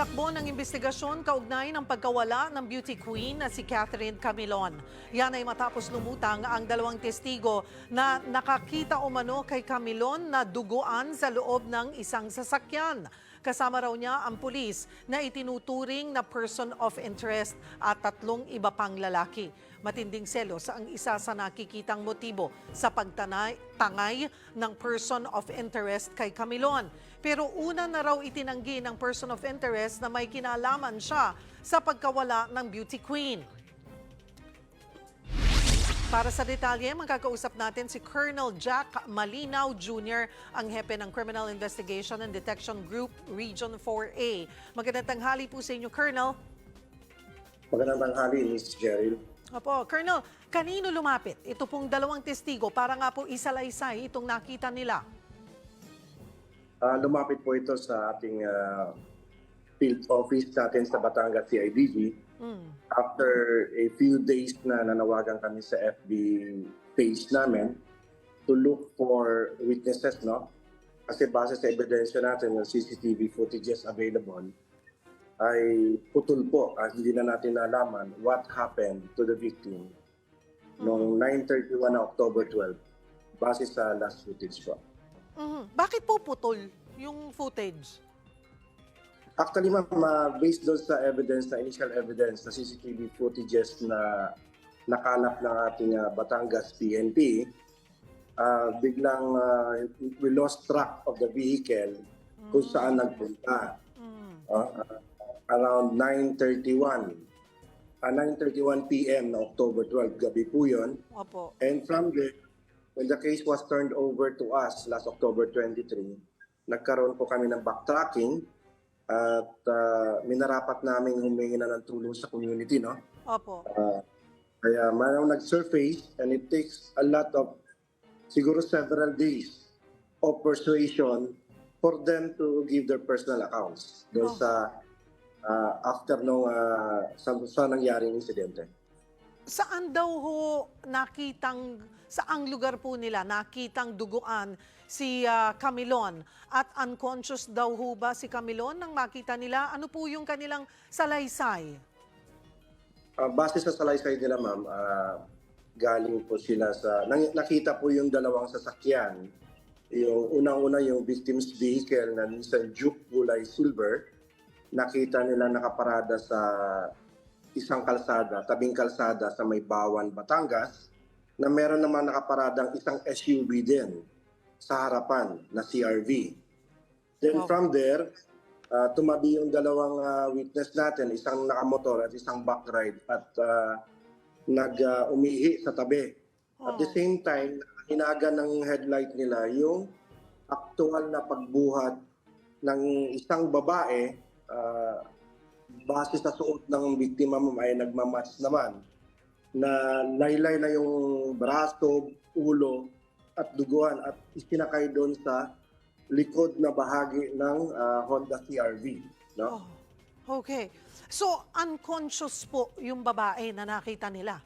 Tumatakbo ng investigasyon kaugnay ng pagkawala ng beauty queen na si Catherine Camilon. Yan ay matapos lumutang ang dalawang testigo na nakakita umano kay Camilon na duguan sa loob ng isang sasakyan. Kasama raw niya ang pulis na itinuturing na person of interest at tatlong iba pang lalaki. Matinding selos ang isa sa nakikitang motibo sa pagtanay tangay ng person of interest kay Camilon. Pero una na raw itinanggi ng person of interest na may kinalaman siya sa pagkawala ng beauty queen. Para sa detalye, magkakausap natin si Colonel Jack Malinaw Jr., ang hepe ng Criminal Investigation and Detection Group Region 4A. Magandang tanghali po sa inyo, Colonel. Magandang tanghali, Ms. Cheryl. Opo, Colonel, kanino lumapit? Ito pong dalawang testigo para nga po isalaysay itong nakita nila. Ah, lumapit po ito sa ating ah, field office natin sa Batangas CIDG. Mm. After a few days na nanawagan kami sa FB page namin to look for witnesses, no? Kasi base sa ebidensya natin ng CCTV footages available, ay putol po at hindi na natin nalaman what happened to the victim noong 9.31 na October 12 base sa last footage po. Mhm. Bakit po putol yung footage? Actually, ma'am, uh, based doon sa evidence, na initial evidence, na CCTV footages na nakalap ng ating uh, Batangas PNP, uh, biglang uh, we lost track of the vehicle kung saan nagpunta. Mm. Uh, uh, around 9.31. Uh, 9.31 p.m. na October 12, gabi po yun. Opo. And from there, when the case was turned over to us last October 23, nagkaroon po kami ng backtracking at uh, minarapat namin humingi na ng tulong sa community, no? Opo. Uh, kaya mayroong nag-surface and it takes a lot of, siguro several days of persuasion for them to give their personal accounts doon Oh. sa uh, after nung uh, sa, sa nangyaring insidente. Saan daw ho nakitang, saang lugar po nila nakitang duguan si ah, Camilon? At unconscious daw ho ba si Camilon nang makita nila? Ano po yung kanilang salaysay? Ah, base sa salaysay nila, ma'am, ah, galing po sila sa... nang- nakita po yung dalawang sasakyan. Yung unang-una yung victim's vehicle na Nissan Juke kulay silver. Nakita nila nakaparada sa isang kalsada, tabing kalsada sa may Bawan, Batangas, na meron naman nakaparadang isang SUV din sa harapan na CRV. Then from there, Ah, tumabi yung dalawang ah, witness natin, isang nakamotor at isang backride at uh, nag-umihi sa tabi. At the same time, hinaga ng headlight nila yung aktual na pagbuhat ng isang babae ah, base sa suot ng biktima mo ay nagmamatch naman na laylay na yung braso, ulo at duguan at isinakay doon sa likod na bahagi ng ah, Honda CRV. No? Oh, okay. So, unconscious po yung babae na nakita nila.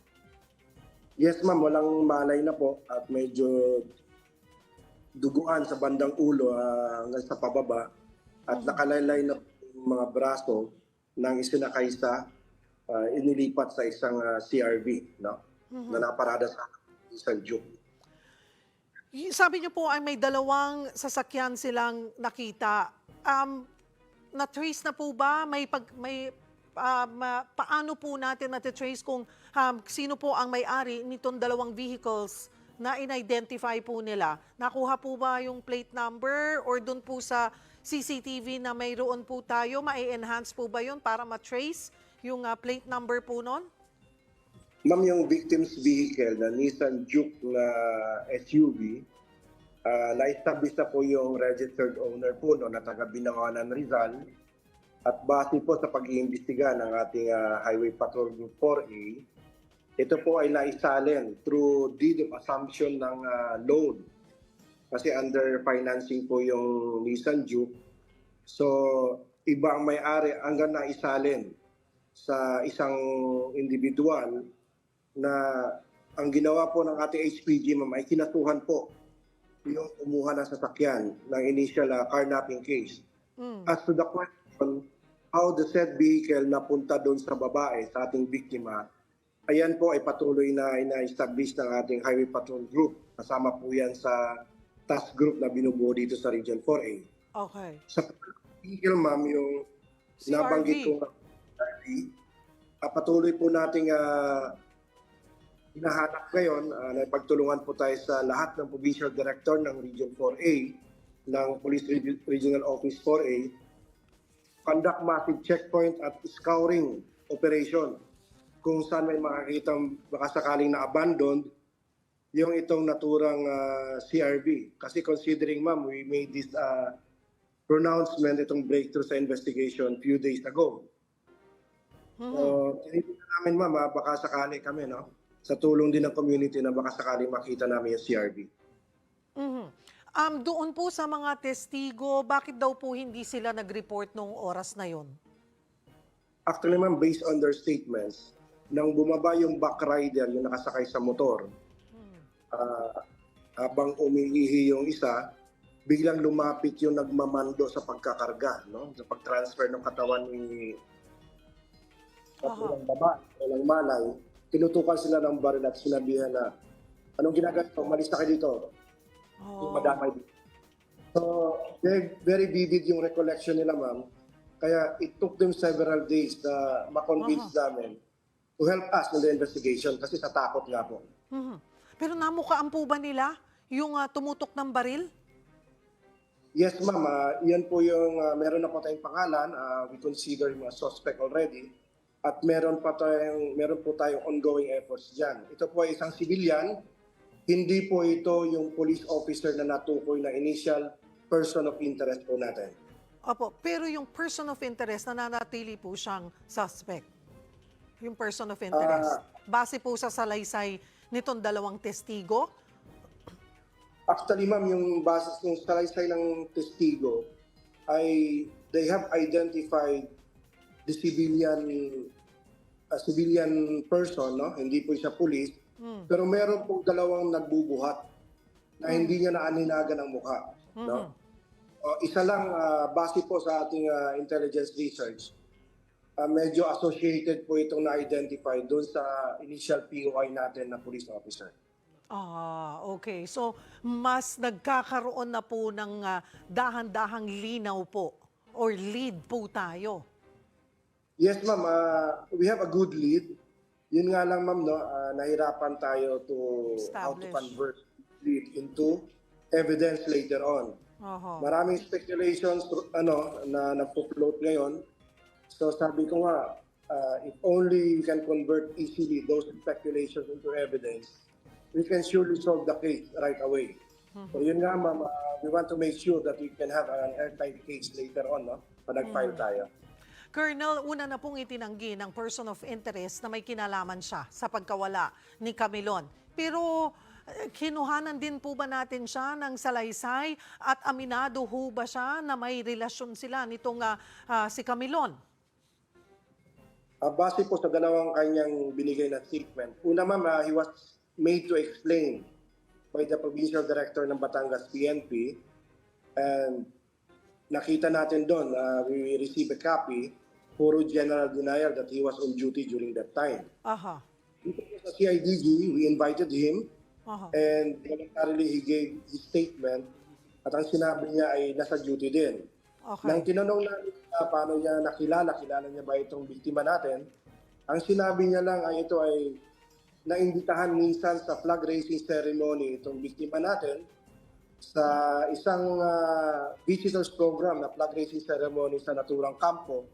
Yes ma'am, walang malay na po at medyo duguan sa bandang ulo ah, hanggang sa pababa at nakalaylay na yung mga braso ng isinakay sa ah, inilipat sa isang ah, CRV no? na naparada sa isang juke. Sabi niyo po ay may dalawang sasakyan silang nakita. Um, na-trace na po ba? May pag may ma- paano po natin na-trace kung um, sino po ang may-ari nitong dalawang vehicles na in-identify po nila? Nakuha po ba yung plate number or doon po sa CCTV na mayroon po tayo? Ma-enhance po ba yun para ma-trace yung ah, plate number po nun? Ma'am, yung victim's vehicle na Nissan Juke na SUV, uh, na-establish na po yung registered owner po no, na taga Binangonan, Rizal. At base po sa pag-iimbestiga ng ating ah, Highway Patrol Group 4A, ito po ay naisalin through deed of assumption ng ah, loan. Kasi under financing po yung Nissan Juke. So, iba ang may-ari hanggang naisalin sa isang individual na ang ginawa po ng ating HPG ma'am ay kinatuhan po yung kumuha ng sasakyan ng initial uh, carnapping case. Mm. As to the question how the said vehicle napunta doon sa babae, sa ating biktima, ayan po ay patuloy na ina-establish ng ating Highway Patrol Group. Kasama po yan sa task group na binubuo dito sa Region 4A. Okay. Sa vehicle, ma'am, yung Si nabanggit ko ah, patuloy po nating uh, hinahanap ngayon, uh, napagtulungan po tayo sa lahat ng provincial director ng Region 4A, ng Police Reg- Regional Office 4A, conduct massive checkpoint at scouring operation kung saan may makakita baka sakaling na-abandoned yung itong naturang ah, CRV. Kasi considering, ma'am, we made this uh, pronouncement, itong breakthrough sa investigation few days ago. Mhm. So, tinitingnan namin, ma'am, baka sakali kami, no? Sa tulong din ng community na baka sakaling makita namin yung CRV. Mhm. Um, doon po sa mga testigo, bakit daw po hindi sila nag-report noong oras na yon? Actually, ma'am, based on their statements, nang bumaba yung back rider, yung nakasakay sa motor, Hmm. ah, habang umiihi yung isa, biglang lumapit yung nagmamando sa pagkakarga, no? Sa pag-transfer ng katawan ni Aha. ng baba, ng malay. Tinutukan sila ng baril at sinabihan na, anong ginagawa mo? Malis na kayo dito. Yung Oh. madamay dito. So, very, very vivid yung recollection nila, ma'am. Kaya it took them several days na makonvince namin to help us in the investigation kasi sa takot nga po. Mhm. Pero namukaan po ba nila yung ah, tumutok ng baril? Yes, ma'am. ah, yan po yung, ah, meron na po tayong pangalan. ah, we consider him a suspect already. At meron pa tayong, meron po tayong ongoing efforts dyan. Ito po ay isang civilian. Hindi po ito yung police officer na natukoy na initial person of interest po natin. Opo, pero yung person of interest, nananatili po siyang suspect. Yung person of interest. Base po sa salaysay nitong dalawang testigo. Actually, ma'am, yung basis ng salaysay ng testigo ay they have identified the civilian a civilian person, no? Hindi po siya police. Hmm. Pero meron pong dalawang nagbubuhat na hindi niya naaninagan ang mukha. No? O, isa lang, ah, base po sa ating ah, intelligence research, ah, medyo associated po itong na-identify doon sa initial POI natin na police officer. Ah, okay. So, mas nagkakaroon na po ng ah, dahan-dahang linaw po or lead po tayo. Yes, ma'am. ah, we have a good lead. Yun nga lang, ma'am, no, ah, nahirapan tayo to how to convert lead into evidence later on. Oho. Maraming speculations ano na nagpo-float ngayon. So sabi ko nga, uh, if only we can convert easily those speculations into evidence, we can surely solve the case right away. So yun nga ma'am, uh, we want to make sure that we can have an airtight case later on, no? Pag nag-file tayo. Colonel, una na pong itinanggi ng person of interest na may kinalaman siya sa pagkawala ni Camilon. Pero eh, kinuhanan din po ba natin siya ng salaysay at aminado ho ba siya na may relasyon sila nitong ah, ah, si Camilon? Uh, base po sa dalawang kanyang binigay na statement. Una ma'am, uh, he was made to explain by the provincial director ng Batangas PNP and nakita natin doon, uh, we received a copy, puro general denial that he was on duty during that time. Aha. Po sa CIDG, we invited him Aha. and voluntarily he gave his statement at ang sinabi niya ay nasa duty din. Nang Okay. tinanong namin na paano niya nakilala, kilala niya ba itong biktima natin, ang sinabi niya lang ay ito ay naimbitahan minsan sa flag raising ceremony itong biktima natin sa isang ah, visitors program na flag raising ceremony sa naturang kampo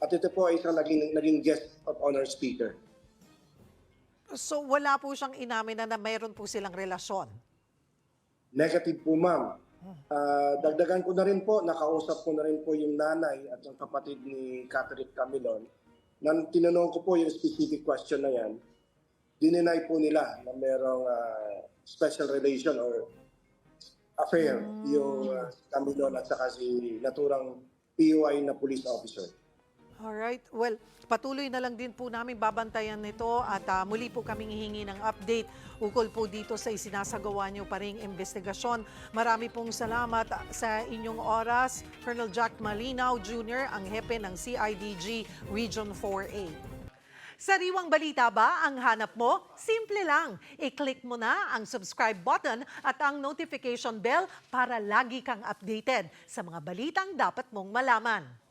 at ito po ay isang naging, naging guest of honor speaker. So wala po siyang inamin na, na mayroon po silang relasyon. Negative po ma'am. Ah, dagdagan ko na rin po, nakausap ko na rin po yung nanay at yung kapatid ni Catherine Camilon. Nang tinanong ko po yung specific question na yan, dininay po nila na merong ah, special relation or affair yung uh, Camilon at saka si naturang POI na police officer. Alright. Well, patuloy na lang din po namin babantayan nito at ah, muli po kaming hihingi ng update ukol po dito sa isinasagawa niyo pa ring investigasyon. Marami pong salamat sa inyong oras. Colonel Jack Malinaw Jr., ang hepe ng CIDG Region 4A. Sariwang balita ba ang hanap mo? Simple lang. I-click mo na ang subscribe button at ang notification bell para lagi kang updated sa mga balitang dapat mong malaman.